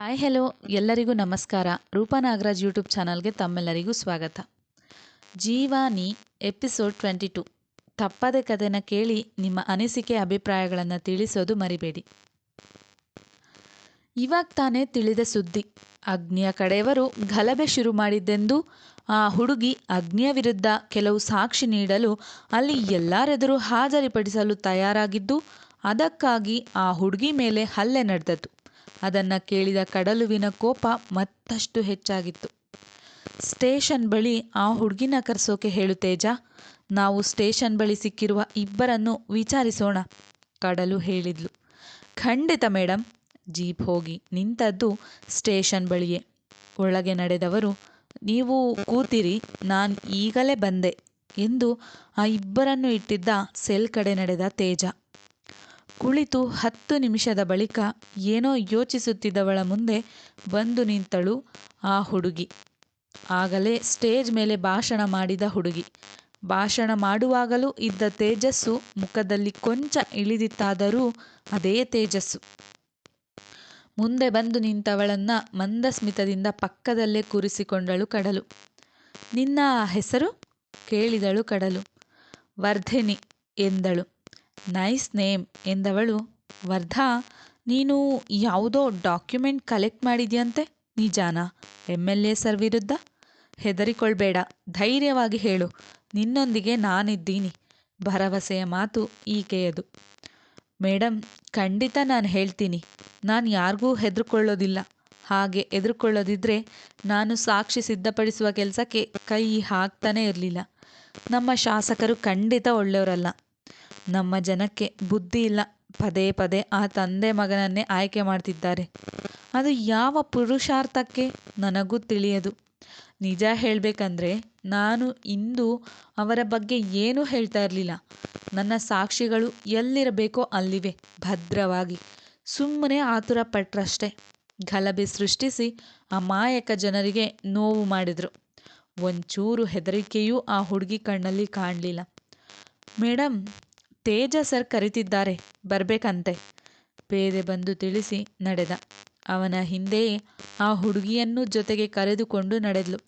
Hi hello ಎಲ್ಲರಿಗೂ ನಮಸ್ಕಾರ. Roopa Nagaraj YouTube ಚಾನಲ್ಗೆ ತಮ್ಮೆಲ್ಲರಿಗೂ ಸ್ವಾಗತ. ಜೀವಾನಿ ಎಪಿಸೋಡ್ ಟ್ವೆಂಟಿ ಟು ತಪ್ಪದೆ ಕಥೆನ ಕೇಳಿ ನಿಮ್ಮ ಅನಿಸಿಕೆ, ಅಭಿಪ್ರಾಯಗಳನ್ನು ತಿಳಿಸೋದು ಮರಿಬೇಡಿ. ಇವಾಗ ತಾನೇ ತಿಳಿದ ಸುದ್ದಿ. ಅಗ್ನಿಯ ಕಡೆಯವರು ಗಲಭೆ ಶುರು ಮಾಡಿದ್ದೆಂದು ಆ ಹುಡುಗಿ ಅಗ್ನಿಯ ವಿರುದ್ಧ ಕೆಲವು ಸಾಕ್ಷಿ ನೀಡಲು ಅಲ್ಲಿ ಎಲ್ಲರೆದುರು ಹಾಜರಿಪಡಿಸಲು ತಯಾರಾಗಿದ್ದು, ಅದಕ್ಕಾಗಿ ಆ ಹುಡುಗಿ ಮೇಲೆ ಹಲ್ಲೆ ನಡೆದದ್ದು. ಅದನ್ನು ಕೇಳಿದ ಕಡಲುವಿನ ಕೋಪ ಮತ್ತಷ್ಟು ಹೆಚ್ಚಾಗಿತ್ತು. ಸ್ಟೇಷನ್ ಬಳಿ ಆ ಹುಡುಗಿನ ಕರೆಸೋಕೆ ಹೇಳು ತೇಜ. ನಾವು ಸ್ಟೇಷನ್ ಬಳಿ ಸಿಕ್ಕಿರುವ ಇಬ್ಬರನ್ನು ವಿಚಾರಿಸೋಣ, ಕಡಲು ಹೇಳಿದ್ಲು. ಖಂಡಿತ ಮೇಡಮ್ ಜೀಪ್ ಹೋಗಿ ನಿಂತದ್ದು ಸ್ಟೇಷನ್ ಬಳಿಯೇ. ಒಳಗೆ ನಡೆದವರು, ನೀವು ಕೂತಿರಿ, ನಾನು ಈಗಲೇ ಬಂದೆ ಎಂದು ಆ ಇಬ್ಬರನ್ನು ಇಟ್ಟಿದ್ದ ಸೆಲ್ ಕಡೆ ನಡೆದ ತೇಜ. ಕುಳಿತು ಹತ್ತು ನಿಮಿಷದ ಬಳಿಕ ಏನೋ ಯೋಚಿಸುತ್ತಿದ್ದವಳ ಮುಂದೆ ಬಂದು ನಿಂತಳು ಆ ಹುಡುಗಿ. ಆಗಲೇ ಸ್ಟೇಜ್ ಮೇಲೆ ಭಾಷಣ ಮಾಡಿದ ಹುಡುಗಿ. ಭಾಷಣ ಮಾಡುವಾಗಲೂ ಇದ್ದ ತೇಜಸ್ಸು ಮುಖದಲ್ಲಿ ಕೊಂಚ ಇಳಿದಿತ್ತಾದರೂ ಅದೇ ತೇಜಸ್ಸು. ಮುಂದೆ ಬಂದು ನಿಂತವಳನ್ನ ಮಂದಸ್ಮಿತದಿಂದ ಪಕ್ಕದಲ್ಲೇ ಕೂರಿಸಿಕೊಂಡಳು ಕಡಲು. ನಿನ್ನ ಹೆಸರು? ಕೇಳಿದಳು ಕಡಲು. ವರ್ಧಿನಿ ಎಂದಳು. ನೈಸ್ ನೇಮ್ ಎಂದವಳು, ವರ್ಧಾ, ನೀನು ಯಾವುದೋ ಡಾಕ್ಯುಮೆಂಟ್ ಕಲೆಕ್ಟ್ ಮಾಡಿದ್ಯಂತೆ? ನಿಜಾನಾ ಎಂ ಎಲ್ ಎ ಸರ್ ವಿರುದ್ಧ? ಹೆದರಿಕೊಳ್ಬೇಡ, ಧೈರ್ಯವಾಗಿ ಹೇಳು, ನಿನ್ನೊಂದಿಗೆ ನಾನಿದ್ದೀನಿ. ಭರವಸೆಯ ಮಾತು ಈಕೆಯದು. ಮೇಡಮ್ ಖಂಡಿತ ನಾನು ಹೇಳ್ತೀನಿ, ನಾನು ಯಾರಿಗೂ ಹೆದರ್ಕೊಳ್ಳೋದಿಲ್ಲ. ಹಾಗೆ ಎದುರುಕೊಳ್ಳೋದಿದ್ರೆ ನಾನು ಸಾಕ್ಷಿ ಸಿದ್ಧಪಡಿಸುವ ಕೆಲಸಕ್ಕೆ ಕೈ ಹಾಕ್ತಾನೇ ಇರಲಿಲ್ಲ. ನಮ್ಮ ಶಾಸಕರು ಖಂಡಿತ ಒಳ್ಳೆಯವರಲ್ಲ. ನಮ್ಮ ಜನಕ್ಕೆ ಬುದ್ಧಿ ಇಲ್ಲ. ಪದೇ ಪದೇ ಆ ತಂದೆ ಮಗನನ್ನೇ ಆಯ್ಕೆ ಮಾಡ್ತಿದ್ದಾರೆ. ಅದು ಯಾವ ಪುರುಷಾರ್ಥಕ್ಕೆ ನನಗೂ ತಿಳಿಯದು. ನಿಜ ಹೇಳಬೇಕಂದ್ರೆ ನಾನು ಇಂದು ಅವರ ಬಗ್ಗೆ ಏನೂ ಹೇಳ್ತಾ ಇರಲಿಲ್ಲ. ನನ್ನ ಸಾಕ್ಷಿಗಳು ಎಲ್ಲಿರಬೇಕೋ ಅಲ್ಲಿವೆ, ಭದ್ರವಾಗಿ. ಸುಮ್ಮನೆ ಆತುರ ಪಟ್ರಷ್ಟೇ. ಗಲಭೆ ಸೃಷ್ಟಿಸಿ ಅಮಾಯಕ ಜನರಿಗೆ ನೋವು ಮಾಡಿದರು. ಒಂಚೂರು ಹೆದರಿಕೆಯೂ ಆ ಹುಡುಗಿ ಕಣ್ಣಲ್ಲಿ ಕಾಣಲಿಲ್ಲ. ಮೇಡಮ್ ತೇಜ ಸರ್ ಕರಿತಿದ್ದಾರೆ, ಬರಬೇಕಂತೆ. ಪೇದೆ ಬಂದು ತಿಳಿಸಿ ನಡೆದ. ಅವನ ಹಿಂದೆಯೇ ಆ ಹುಡುಗಿಯನ್ನು ಜೊತೆಗೆ ಕರೆದುಕೊಂಡು ನಡೆದ್ಲು.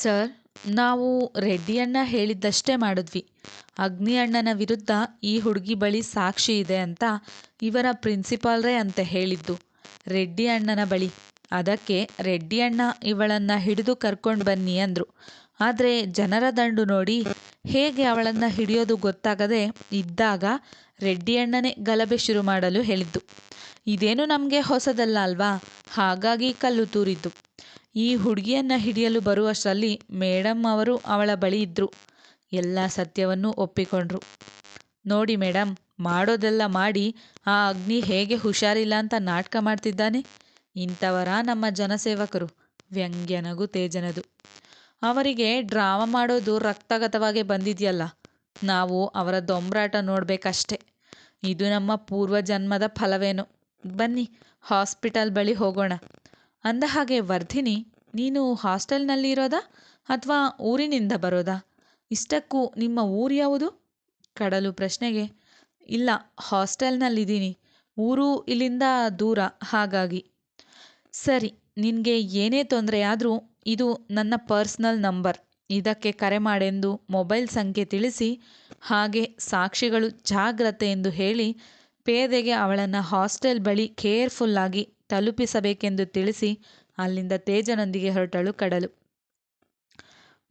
ಸರ್, ನಾವು ರೆಡ್ಡಿಯಣ್ಣ ಹೇಳಿದ್ದಷ್ಟೇ ಮಾಡಿದ್ವಿ. ಅಗ್ನಿ ಅಣ್ಣನ ವಿರುದ್ಧ ಈ ಹುಡುಗಿ ಬಳಿ ಸಾಕ್ಷಿ ಇದೆ ಅಂತ ಇವರ ಪ್ರಿನ್ಸಿಪಾಲ್ರೇ ಅಂತ ಹೇಳಿದ್ದು. ರೆಡ್ಡಿ ಅಣ್ಣನ ಬಳಿ. ಅದಕ್ಕೆ ರೆಡ್ಡಿ ಅಣ್ಣ ಇವಳನ್ನು ಹಿಡಿದು ಕರ್ಕೊಂಡು ಬನ್ನಿ ಅಂದರು. ಆದರೆ ಜನರ ದಂಡು ನೋಡಿ ಹೇಗೆ ಅವಳನ್ನು ಹಿಡಿಯೋದು ಗೊತ್ತಾಗದೆ ಇದ್ದಾಗ ರೆಡ್ಡಿ ಅಣ್ಣನೇ ಗಲಭೆ ಶುರು ಮಾಡಲು ಹೇಳಿದ್ದು. ಇದೇನು ನಮಗೆ ಹೊಸದಲ್ಲ ಅಲ್ವಾ? ಹಾಗಾಗಿ ಕಲ್ಲು ತೂರಿದ್ದು. ಈ ಹುಡುಗಿಯನ್ನು ಹಿಡಿಯಲು ಬರುವಷ್ಟರಲ್ಲಿ ಮೇಡಮ್ ಅವರು ಅವಳ ಬಳಿ ಇದ್ದರು ಎಲ್ಲ ಸತ್ಯವನ್ನು ಒಪ್ಪಿಕೊಂಡ್ರು. ನೋಡಿ ಮೇಡಮ್ ಮಾಡೋದೆಲ್ಲ ಮಾಡಿ ಆ ಅಗ್ನಿ ಹೇಗೆ ಹುಷಾರಿಲ್ಲ ಅಂತ ನಾಟಕ ಮಾಡ್ತಿದ್ದಾನೆ? ಇಂಥವರಾ ನಮ್ಮ ಜನಸೇವಕರು. ವ್ಯಂಗ್ಯನಗು ತೇಜನದು. ಅವರಿಗೆ ಡ್ರಾಮಾ ಮಾಡೋದು ರಕ್ತಗತವಾಗಿ ಬಂದಿದೆಯಲ್ಲ, ನಾವು ಅವರ ದೊಂಬರಾಟ ನೋಡಬೇಕಷ್ಟೆ. ಇದು ನಮ್ಮ ಪೂರ್ವಜನ್ಮದ ಫಲವೇನೋ. ಬನ್ನಿ, ಹಾಸ್ಪಿಟಲ್ ಬಳಿ ಹೋಗೋಣ. ಅಂದ ಹಾಗೆ ವರ್ಧಿನಿ, ನೀನು ಹಾಸ್ಟೆಲ್ನಲ್ಲಿ ಇರೋದಾ ಅಥವಾ ಊರಿನಿಂದ ಬರೋದಾ? ಇಷ್ಟಕ್ಕೂ ನಿಮ್ಮ ಊರು ಯಾವುದು? ಕಡಲು ಪ್ರಶ್ನೆಗೆ. ಇಲ್ಲ, ಹಾಸ್ಟೆಲ್ನಲ್ಲಿದ್ದೀನಿ. ಊರು ಇಲ್ಲಿಂದ ದೂರ, ಹಾಗಾಗಿ. ಸರಿ, ನಿನಗೆ ಏನೇ ತೊಂದರೆ ಆದರೂ ಇದು ನನ್ನ ಪರ್ಸ್ನಲ್ ನಂಬರ್. ಇದಕ್ಕೆ ಕರೆ ಮಾಡೆಂದು ಮೊಬೈಲ್ ಸಂಖ್ಯೆ ತಿಳಿಸಿ, ಹಾಗೆ ಸಾಕ್ಷಿಗಳು ಜಾಗ್ರತೆ ಎಂದು ಹೇಳಿ, ಪೇದೆಗೆ ಅವಳನ್ನು ಹಾಸ್ಟೆಲ್ ಬಳಿ ಕೇರ್ಫುಲ್ಲಾಗಿ ತಲುಪಿಸಬೇಕೆಂದು ತಿಳಿಸಿ, ಅಲ್ಲಿಂದ ತೇಜನೊಂದಿಗೆ ಹೊರಟಳು ಕಡಲು.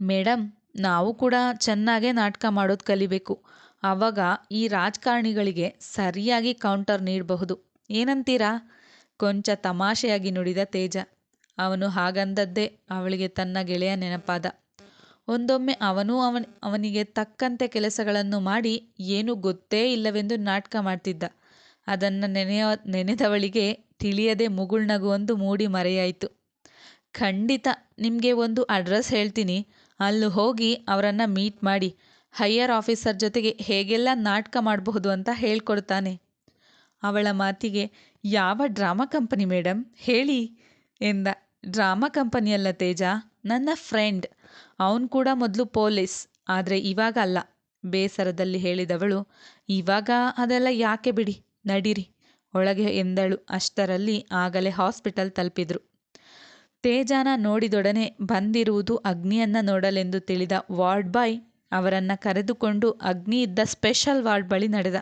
ಮೇಡಮ್ ನಾವು ಕೂಡ ಚೆನ್ನಾಗೇ ನಾಟಕ ಮಾಡೋದು ಕಲಿಬೇಕು. ಆವಾಗ ಈ ರಾಜಕಾರಣಿಗಳಿಗೆ ಸರಿಯಾಗಿ ಕೌಂಟರ್ ನೀಡಬಹುದು. ಏನಂತೀರಾ? ಕೊಂಚ ತಮಾಷೆಯಾಗಿ ನುಡಿದ ತೇಜ. ಅವನು ಹಾಗಂದದ್ದೇ ಅವಳಿಗೆ ತನ್ನ ಗೆಳೆಯ ನೆನಪಾದ. ಒಂದೊಮ್ಮೆ ಅವನೂ ಅವನ, ಅವನಿಗೆ ತಕ್ಕಂತೆ ಕೆಲಸಗಳನ್ನು ಮಾಡಿ ಏನೂ ಗೊತ್ತೇ ಇಲ್ಲವೆಂದು ನಾಟಕ ಮಾಡ್ತಿದ್ದ. ಅದನ್ನು ನೆನೆಯ ನೆನೆದವಳಿಗೆ ತಿಳಿಯದೆ ಮುಗುಳ್ನಗುವೊಂದು ಮೂಡಿ ಮರೆಯಾಯಿತು. ಖಂಡಿತ ನಿಮಗೆ ಒಂದು ಅಡ್ರೆಸ್ ಹೇಳ್ತೀನಿ. ಅಲ್ಲಿ ಹೋಗಿ ಅವರನ್ನು ಮೀಟ್ ಮಾಡಿ. ಹೈಯರ್ ಆಫೀಸರ್ ಜೊತೆಗೆ ಹೇಗೆಲ್ಲ ನಾಟಕ ಮಾಡಬಹುದು ಅಂತ ಹೇಳ್ಕೊಡ್ತಾನೆ. ಅವಳ ಮಾತಿಗೆ, ಯಾವ ಡ್ರಾಮಾ ಕಂಪನಿ ಮೇಡಮ್ ಹೇಳಿ ಎಂದ. ಡ್ರಾಮಾ ಕಂಪನಿಯಲ್ಲ ತೇಜ, ನನ್ನ ಫ್ರೆಂಡ್. ಅವನು ಕೂಡ ಮೊದಲು ಪೊಲೀಸ್, ಆದರೆ ಇವಾಗ ಅಲ್ಲ. ಬೇಸರದಲ್ಲಿ ಹೇಳಿದವಳು, ಇವಾಗ ಅದೆಲ್ಲ ಯಾಕೆ ಬಿಡಿ, ನಡೀರಿ. ಒಳಗೆ ಎಂದಳು. ಅಷ್ಟರಲ್ಲಿ ಆಗಲೇ ಹಾಸ್ಪಿಟಲ್ ತಲುಪಿದ್ರು. ತೇಜಾನ ನೋಡಿದೊಡನೆ ಬಂದಿರುವುದು ಅಗ್ನಿಯನ್ನ ನೋಡಲೆಂದು ತಿಳಿದ ವಾರ್ಡ್ ಬಾಯ್ ಅವರನ್ನು ಕರೆದುಕೊಂಡು ಅಗ್ನಿ ಇದ್ದ ಸ್ಪೆಷಲ್ ವಾರ್ಡ್ ಬಳಿ ನಡೆದ.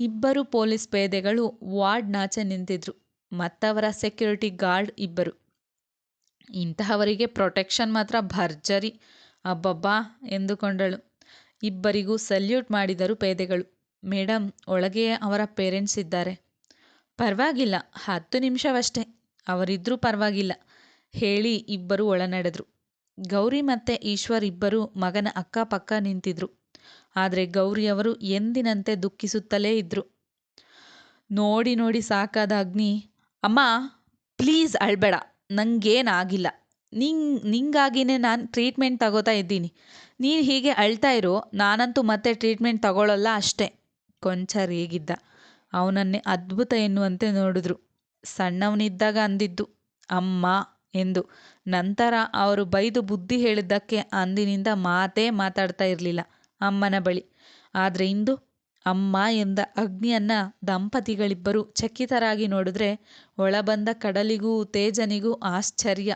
ಇಬ್ಬರು ಪೊಲೀಸ್ ಪೇದೆಗಳು ವಾರ್ಡ್ನಾಚೆ ನಿಂತಿದ್ರು. ಮತ್ತವರ ಸೆಕ್ಯೂರಿಟಿ ಗಾರ್ಡ್ ಇಬ್ಬರು. ಇಂತಹವರಿಗೆ ಪ್ರೊಟೆಕ್ಷನ್ ಮಾತ್ರ ಭರ್ಜರಿ. ಅಬ್ಬಬ್ಬಾ! ಎಂದುಕೊಂಡಳು. ಇಬ್ಬರಿಗೂ ಸಲ್ಯೂಟ್ ಮಾಡಿದರು ಪೇದೆಗಳು. ಮೇಡಮ್ ಒಳಗೆ ಅವರ ಪೇರೆಂಟ್ಸ್ ಇದ್ದಾರೆ. ಪರವಾಗಿಲ್ಲ, ಹತ್ತು ನಿಮಿಷವಷ್ಟೇ. ಅವರಿದ್ರೂ ಪರವಾಗಿಲ್ಲ. ಹೇಳಿ ಇಬ್ಬರು ಒಳನಡೆದ್ರು. ಗೌರಿ ಮತ್ತು ಈಶ್ವರ್ ಇಬ್ಬರು ಮಗನ ಅಕ್ಕಪಕ್ಕ ನಿಂತಿದ್ರು. ಆದರೆ ಗೌರಿಯವರು ಎಂದಿನಂತೆ ದುಃಖಿಸುತ್ತಲೇ ಇದ್ರು. ನೋಡಿ ನೋಡಿ ಸಾಕಾದ ಅಗ್ನಿ. ಅಮ್ಮ, ಪ್ಲೀಸ್ ಅಳ್ಬೇಡ. ನಂಗೇನಾಗಿಲ್ಲ. ನಿಂಗ್, ನಿಂಗಾಗಿನೇ ನಾನು ಟ್ರೀಟ್ಮೆಂಟ್ ತಗೋತಾ ಇದ್ದೀನಿ. ನೀನು ಹೀಗೆ ಅಳ್ತಾ ಇರೋ, ನಾನಂತೂ ಮತ್ತೆ ಟ್ರೀಟ್ಮೆಂಟ್ ತಗೊಳ್ಳಲ್ಲ ಅಷ್ಟೇ. ಕೊಂಚ ರೇಗಿದ್ದ ಅವನನ್ನೇ ಅದ್ಭುತ ಎನ್ನುವಂತೆ ನೋಡಿದ್ರು. ಸಣ್ಣವನಿದ್ದಾಗ ಅಂದಿದ್ದು, ಅಮ್ಮ ಎಂದು. ನಂತರ ಅವರು ಬೈದು ಬುದ್ಧಿ ಹೇಳಿದ್ದಕ್ಕೆ ಅಂದಿನಿಂದ ಮಾತೇ ಮಾತಾಡ್ತಾ ಇರಲಿಲ್ಲ, ಅಮ್ಮನ ಬಳಿ. ಆದರೆ ಇಂದು ಅಮ್ಮ ಎಂದ ಅಗ್ನಿಯನ್ನ ದಂಪತಿಗಳಿಬ್ಬರು ಚಕಿತರಾಗಿ ನೋಡಿದ್ರೆ ಒಳಬಂದ ಕಡಲಿಗೂ ತೇಜನಿಗೂ ಆಶ್ಚರ್ಯ.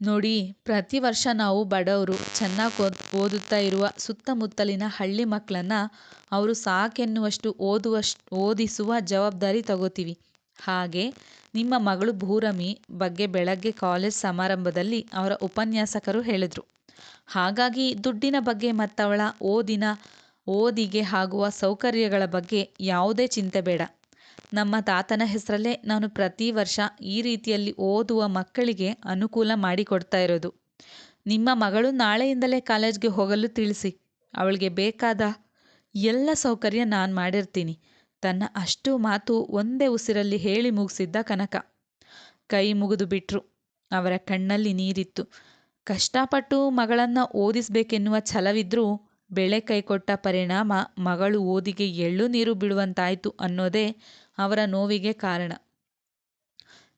ನೋಡಿ, ಪ್ರತಿ ವರ್ಷ ನಾವು ಬಡವರು ಚೆನ್ನಾಗಿ ಓದ್, ಓದುತ್ತಾ ಇರುವ ಸುತ್ತಮುತ್ತಲಿನ ಹಳ್ಳಿ ಮಕ್ಕಳನ್ನ ಅವರು ಸಾಕೆನ್ನುವಷ್ಟು ಓದುವಷ್ಟು, ಓದಿಸುವ ಜವಾಬ್ದಾರಿ ತಗೋತೀವಿ. ಹಾಗೆ ನಿಮ್ಮ ಮಗಳು ಭೂರಮಿ ಬಗ್ಗೆ ಬೆಳಗ್ಗೆ ಕಾಲೇಜ್ ಸಮಾರಂಭದಲ್ಲಿ ಅವರ ಉಪನ್ಯಾಸಕರು ಹೇಳಿದರು. ಹಾಗಾಗಿ ದುಡ್ಡಿನ ಬಗ್ಗೆ ಮತ್ತವಳ ಓದಿನ ಓದಿಗೆ ಆಗುವ ಸೌಕರ್ಯಗಳ ಬಗ್ಗೆ ಯಾವುದೇ ಚಿಂತೆ ಬೇಡ. ನಮ್ಮ ತಾತನ ಹೆಸರಲ್ಲೇ ನಾನು ಪ್ರತಿ ವರ್ಷ ಈ ರೀತಿಯಲ್ಲಿ ಓದುವ ಮಕ್ಕಳಿಗೆ ಅನುಕೂಲ ಮಾಡಿಕೊಡ್ತಾ ಇರೋದು. ನಿಮ್ಮ ಮಗಳು ನಾಳೆಯಿಂದಲೇ ಕಾಲೇಜ್ಗೆ ಹೋಗಲು ತಿಳಿಸಿ. ಅವಳಿಗೆ ಬೇಕಾದ ಎಲ್ಲ ಸೌಕರ್ಯ ನಾನು ಮಾಡಿರ್ತೀನಿ. ತನ್ನ ಅಷ್ಟು ಮಾತು ಒಂದೇ ಉಸಿರಲ್ಲಿ ಹೇಳಿ ಮುಗಿಸಿದ್ದ ಕನಕ. ಕೈ ಮುಗಿದು ಬಿಟ್ರು. ಅವರ ಕಣ್ಣಲ್ಲಿ ನೀರಿತ್ತು. ಕಷ್ಟಪಟ್ಟು ಮಗಳನ್ನು ಓದಿಸ್ಬೇಕೆನ್ನುವ ಛಲವಿದ್ರೂ ಬೆಳೆ ಕೈಕೊಟ್ಟ ಪರಿಣಾಮ ಮಗಳು ಓದಿಗೆ ಎಳ್ಳು ನೀರು ಬಿಡುವಂತಾಯಿತು ಅನ್ನೋದೇ ಅವರ ನೋವಿಗೆ ಕಾರಣ.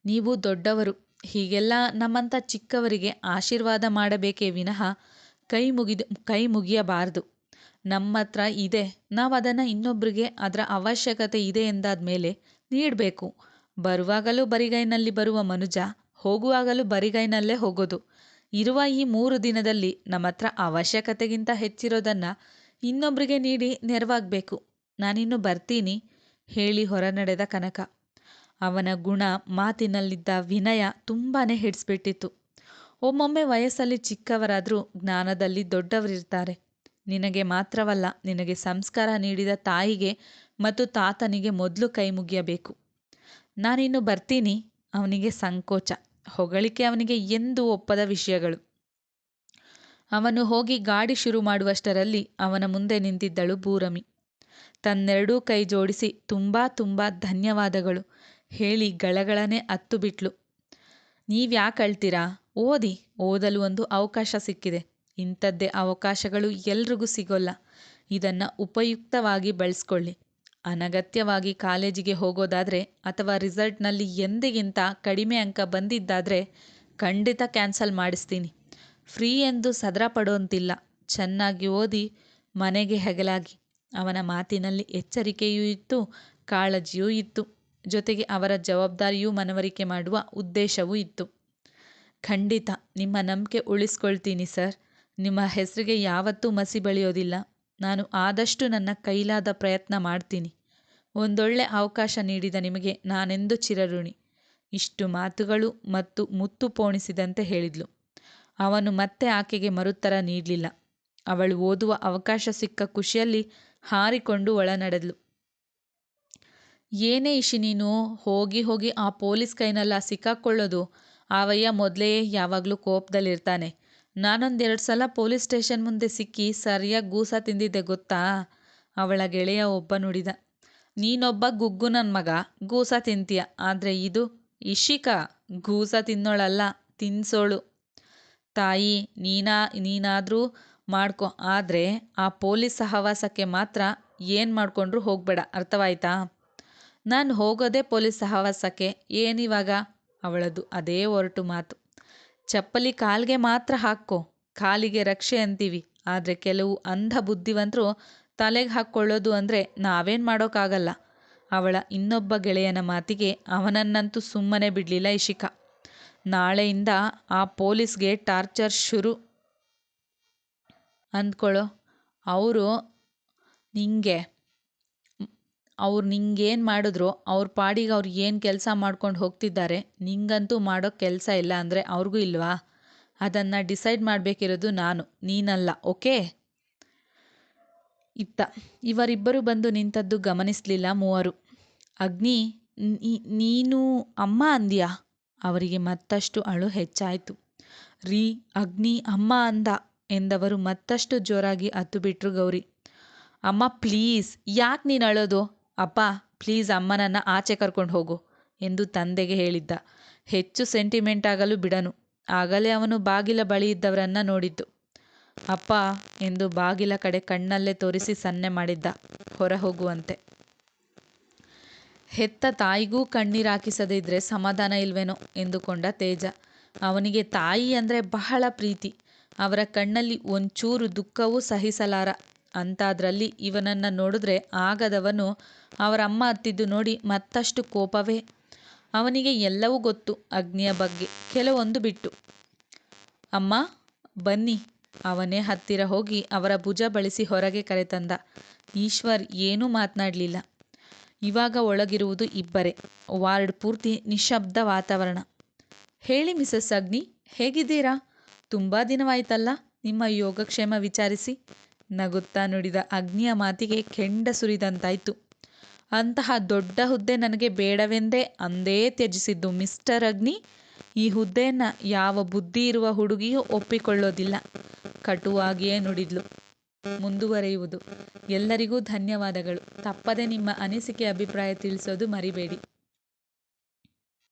ನೀವು ದೊಡ್ಡವರು, ಹೀಗೆಲ್ಲ ನಮ್ಮಂಥ ಚಿಕ್ಕವರಿಗೆ ಆಶೀರ್ವಾದ ಮಾಡಬೇಕೇ ವಿನಃ ಕೈ ಮುಗಿದು, ಕೈ ಮುಗಿಯಬಾರದು. ನಮ್ಮ ಹತ್ರ ಇದೆ ನಾವು ಅದನ್ನು ಇನ್ನೊಬ್ಬರಿಗೆ ಅದರ ಅವಶ್ಯಕತೆ ಇದೆ ಎಂದಾದ ಮೇಲೆ ನೀಡಬೇಕು. ಬರುವಾಗಲೂ ಬರಿಗೈನಲ್ಲಿ ಬರುವ ಮನುಜ, ಹೋಗುವಾಗಲೂ ಬರಿಗೈನಲ್ಲೇ ಹೋಗೋದು. ಇರುವ ಈ ಮೂರು ದಿನದಲ್ಲಿ ನಮ್ಮ ಹತ್ರ ಅವಶ್ಯಕತೆಗಿಂತ ಹೆಚ್ಚಿರೋದನ್ನು ಇನ್ನೊಬ್ಬರಿಗೆ ನೀಡಿ ನೆರವಾಗಬೇಕು. ನಾನಿನ್ನು ಬರ್ತೀನಿ, ಹೇಳಿ ಹೊರ ನಡೆದ ಕನಕ. ಅವನ ಗುಣ, ಮಾತಿನಲ್ಲಿದ್ದ ವಿನಯ ತುಂಬಾ ಹಿಡಿಸ್ಬಿಟ್ಟಿತ್ತು. ಒಮ್ಮೊಮ್ಮೆ ವಯಸ್ಸಲ್ಲಿ ಚಿಕ್ಕವರಾದರೂ ಜ್ಞಾನದಲ್ಲಿ ದೊಡ್ಡವರಿರ್ತಾರೆ. ನಿನಗೆ ಮಾತ್ರವಲ್ಲ, ನಿನಗೆ ಸಂಸ್ಕಾರ ನೀಡಿದ ತಾಯಿಗೆ ಮತ್ತು ತಾತನಿಗೆ ಮೊದಲು ಕೈ ಮುಗಿಯಬೇಕು ನಾನಿನ್ನು ಬರ್ತೀನಿ, ಅವನಿಗೆ ಸಂಕೋಚ. ಹೊಗಳಿಕೆ ಅವನಿಗೆ ಎಂದೂ ಒಪ್ಪದ ವಿಷಯಗಳು. ಅವನು ಹೋಗಿ ಗಾಡಿ ಶುರು ಮಾಡುವಷ್ಟರಲ್ಲಿ ಅವನ ಮುಂದೆ ನಿಂತಿದ್ದಳು ಭೂರಮಿ. ತನ್ನೆರಡೂ ಕೈ ಜೋಡಿಸಿ, ತುಂಬಾ ತುಂಬಾ ಧನ್ಯವಾದಗಳು ಹೇಳಿ ಗಳಗಳನೆ ಅತ್ತು ಬಿಟ್ಲು. ನೀವ್ಯಾಕೆ ಓದಿ. ಓದಲು ಒಂದು ಅವಕಾಶ ಸಿಕ್ಕಿದೆ. ಇಂಥದ್ದೇ ಅವಕಾಶಗಳು ಎಲ್ರಿಗೂ ಸಿಗೋಲ್ಲ. ಇದನ್ನು ಉಪಯುಕ್ತವಾಗಿ ಬಳಸ್ಕೊಳ್ಳಿ. ಅನಗತ್ಯವಾಗಿ ಕಾಲೇಜಿಗೆ ಹೋಗೋದಾದರೆ ಅಥವಾ ರಿಸಲ್ಟ್ನಲ್ಲಿ ಎಂದಿಗಿಂತ ಕಡಿಮೆ ಅಂಕ ಬಂದಿದ್ದಾದರೆ ಖಂಡಿತ ಕ್ಯಾನ್ಸಲ್ ಮಾಡಿಸ್ತೀನಿ. ಫ್ರೀ ಎಂದು ಸದರ ಪಡೋಂತಿಲ್ಲ. ಚೆನ್ನಾಗಿ ಓದಿ ಮನೆಗೆ ಹೆಗಲಾಗಿ. ಅವನ ಮಾತಿನಲ್ಲಿ ಎಚ್ಚರಿಕೆಯೂ ಇತ್ತು, ಕಾಳಜಿಯೂ ಇತ್ತು. ಜೊತೆಗೆ ಅವರ ಜವಾಬ್ದಾರಿಯೂ ಮನವರಿಕೆ ಮಾಡುವ ಉದ್ದೇಶವೂ ಇತ್ತು. ಖಂಡಿತ, ನಿಮ್ಮ ನಂಬಿಕೆ ಉಳಿಸ್ಕೊಳ್ತೀನಿ ಸರ್. ನಿಮ್ಮ ಹೆಸರಿಗೆ ಯಾವತ್ತೂ ಮಸಿ ಬಳಿಯೋದಿಲ್ಲ. ನಾನು ಆದಷ್ಟು ನನ್ನ ಕೈಲಾದ ಪ್ರಯತ್ನ ಮಾಡ್ತೀನಿ. ಒಂದೊಳ್ಳೆ ಅವಕಾಶ ನೀಡಿದ ನಿಮಗೆ ನಾನೆಂದು ಚಿರಋಣಿ. ಇಷ್ಟು ಮಾತುಗಳು ಮತ್ತು ಮುತ್ತು ಪೋಣಿಸಿದಂತೆ ಹೇಳಿದ್ಲು. ಅವನು ಮತ್ತೆ ಆಕೆಗೆ ಮರುತ್ತರ ನೀಡಲಿಲ್ಲ. ಅವಳು ಓದುವ ಅವಕಾಶ ಸಿಕ್ಕ ಖುಷಿಯಲ್ಲಿ ಹಾರಿಕೊಂಡು ಒಳನಡೆದ್ಲು. ಏನೇ ಇಶಿ ನೀನು, ಹೋಗಿ ಹೋಗಿ ಆ ಪೊಲೀಸ್ ಕೈನೆಲ್ಲ ಸಿಕ್ಕಾಕ್ಕೊಳ್ಳೋದು ಆವಯ್ಯ ಮೊದಲೇ ಯಾವಾಗಲೂ ಕೋಪದಲ್ಲಿರ್ತಾನೆ. ನಾನೊಂದೆರಡು ಸಲ ಪೊಲೀಸ್ ಸ್ಟೇಷನ್ ಮುಂದೆ ಸಿಕ್ಕಿ ಸರಿಯಾಗಿ ಗೂಸ ತಿಂದಿದ್ದೆ ಗೊತ್ತಾ? ಅವಳ ಗೆಳೆಯ ಒಬ್ಬ ನುಡಿದ, ನೀನೊಬ್ಬ ಗುಗ್ಗು ನನ್ನ ಮಗ, ಗೂಸ ತಿಂತೀಯ? ಆದರೆ ಇದು ಇಶಿಕಾ, ಗೂಸ ತಿನ್ನೋಳಲ್ಲ, ತಿನ್ಸೋಳು. ತಾಯಿ, ನೀನಾ, ನೀನಾದರೂ ಮಾಡ್ಕೊ, ಆದರೆ ಆ ಪೊಲೀಸ್ ಸಹವಾಸಕ್ಕೆ ಮಾತ್ರ ಏನು ಮಾಡಿಕೊಂಡ್ರೂ ಹೋಗಬೇಡ, ಅರ್ಥವಾಯ್ತಾ? ನಾನು ಹೋಗೋದೇ ಪೊಲೀಸ್ ಸಹವಾಸಕ್ಕೆ ಏನಿವಾಗ ಅವಳದು ಅದೇ ಹೊರಟು ಮಾತು. ಚಪ್ಪಲಿ ಕಾಲಿಗೆ ಮಾತ್ರ ಹಾಕ್ಕೋ ಕಾಲಿಗೆ ರಕ್ಷೆ ಅಂತೀವಿ. ಆದರೆ ಕೆಲವು ಅಂಧ ಬುದ್ಧಿವಂತರು ತಲೆಗೆ ಹಾಕ್ಕೊಳ್ಳೋದು ಅಂದರೆ ನಾವೇನು ಮಾಡೋಕ್ಕಾಗಲ್ಲ ಅವಳ ಇನ್ನೊಬ್ಬ ಗೆಳೆಯನ ಮಾತಿಗೆ ಅವನನ್ನಂತೂ ಸುಮ್ಮನೆ ಬಿಡಲಿಲ್ಲ ಇಶಿಕ. ನಾಳೆಯಿಂದ ಆ ಪೊಲೀಸ್ಗೆ ಟಾರ್ಚರ್ ಶುರು. ಅಂದ್ಕೊಳ್ಳೋ ಅವರು ನಿಂಗೆ ಅವ್ರು ನಿಂಗೇನು ಮಾಡಿದ್ರು, ಅವ್ರ ಪಾಡಿಗೆ ಅವ್ರು ಏನು ಕೆಲಸ ಮಾಡ್ಕೊಂಡು ಹೋಗ್ತಿದ್ದಾರೆ, ನಿಂಗಂತೂ ಮಾಡೋ ಕೆಲಸ ಇಲ್ಲ ಅಂದರೆ ಅವ್ರಿಗೂ ಇಲ್ವಾ? ಅದನ್ನು ಡಿಸೈಡ್ ಮಾಡಬೇಕಿರೋದು ನಾನು, ನೀನಲ್ಲ, ಓಕೆ? ಇತ್ತ. ಇವರಿಬ್ಬರು ಬಂದು ನಿಂತದ್ದು ಗಮನಿಸಲಿಲ್ಲ ಮೂವರು. ಅಗ್ನಿ ನೀನು ಅಮ್ಮ ಅಂದ್ಯಾ? ಅವರಿಗೆ ಮತ್ತಷ್ಟು ಅಳು ಹೆಚ್ಚಾಯಿತು. ರೀ, ಅಗ್ನಿ ಅಮ್ಮ ಅಂದ ಎಂದವರು ಮತ್ತಷ್ಟು ಜೋರಾಗಿ ಹತ್ತು ಬಿಟ್ರು ಗೌರಿ. ಅಮ್ಮ, ಪ್ಲೀಸ್, ಯಾಕೆ ನೀನು ಅಳೋದು? ಅಪ್ಪ ಪ್ಲೀಸ್ ಅಮ್ಮನನ್ನು ಆಚೆ ಕರ್ಕೊಂಡು ಹೋಗು ಎಂದು ತಂದೆಗೆ ಹೇಳಿದ್ದ. ಹೆಚ್ಚು ಸೆಂಟಿಮೆಂಟ್ ಆಗಲು ಬಿಡನು. ಆಗಲೇ ಅವನು ಬಾಗಿಲ ಬಳಿ ಇದ್ದವರನ್ನ ನೋಡಿದ್ದು. ಅಪ್ಪ ಎಂದು ಬಾಗಿಲ ಕಡೆ ಕಣ್ಣಲ್ಲೇ ತೋರಿಸಿ ಸನ್ನೆ ಮಾಡಿದ್ದ. ಹೊರ ಹೋಗುವಂತೆ ಹೆತ್ತ ತಾಯಿಗೂ ಕಣ್ಣೀರಾಕಿಸದೇ ಇದ್ರೆ ಸಮಾಧಾನ ಇಲ್ವೇನೋ ಎಂದುಕೊಂಡ ತೇಜ. ಅವನಿಗೆ ತಾಯಿ ಅಂದರೆ ಬಹಳ ಪ್ರೀತಿ. ಅವರ ಕಣ್ಣಲ್ಲಿ ಒಂಚೂರು ದುಃಖವೂ ಸಹಿಸಲಾರ. ಅಂಥದ್ರಲ್ಲಿ ಇವನನ್ನು ನೋಡಿದ್ರೆ ಆಗದವನು ಅವರ ಅಮ್ಮ ಹತ್ತಿದ್ದು ನೋಡಿ ಮತ್ತಷ್ಟು ಕೋಪವೇ. ಅವನಿಗೆ ಎಲ್ಲವೂ ಗೊತ್ತು ಅಗ್ನಿಯ ಬಗ್ಗೆ, ಕೆಲವೊಂದು ಬಿಟ್ಟು. ಅಮ್ಮ, ಬನ್ನಿ. ಅವನೇ ಹತ್ತಿರ ಹೋಗಿ ಅವರ ಭುಜ ಬಳಸಿ ಹೊರಗೆ ಕರೆತಂದ. ಈಶ್ವರ್ ಏನೂ ಮಾತನಾಡಲಿಲ್ಲ. ಇವಾಗ ಒಳಗಿರುವುದು ಇಬ್ಬರೇ. ವಾರ್ಡ್ ಪೂರ್ತಿ ನಿಶಬ್ದ ವಾತಾವರಣ. ಹೇಳಿ ಮಿಸಸ್ ಅಗ್ನಿ, ಹೇಗಿದ್ದೀರಾ? ತುಂಬ ದಿನವಾಯ್ತಲ್ಲ, ನಿಮ್ಮ ಯೋಗಕ್ಷೇಮ ವಿಚಾರಿಸಿ. ನಗುತ್ತಾ ನುಡಿದ ಅಗ್ನಿಯ ಮಾತಿಗೆ ಕೆಂಡ ಸುರಿದಂತಾಯ್ತು. ಅಂತಹ ದೊಡ್ಡ ಹುದ್ದೆ ನನಗೆ ಬೇಡವೆಂದೇ ಅಂದೇ ತ್ಯಜಿಸಿದ್ದು ಮಿಸ್ಟರ್ ಅಗ್ನಿ. ಈ ಹುದ್ದೆಯನ್ನು ಯಾವ ಬುದ್ಧಿ ಇರುವ ಹುಡುಗಿಯೂ ಒಪ್ಪಿಕೊಳ್ಳೋದಿಲ್ಲ. ಕಟುವಾಗಿಯೇ ನುಡಿದ್ಲು. ಮುಂದುವರೆಯುವುದು. ಎಲ್ಲರಿಗೂ ಧನ್ಯವಾದಗಳು. ತಪ್ಪದೆ ನಿಮ್ಮ ಅನಿಸಿಕೆ ಅಭಿಪ್ರಾಯ ತಿಳಿಸೋದು ಮರಿಬೇಡಿ.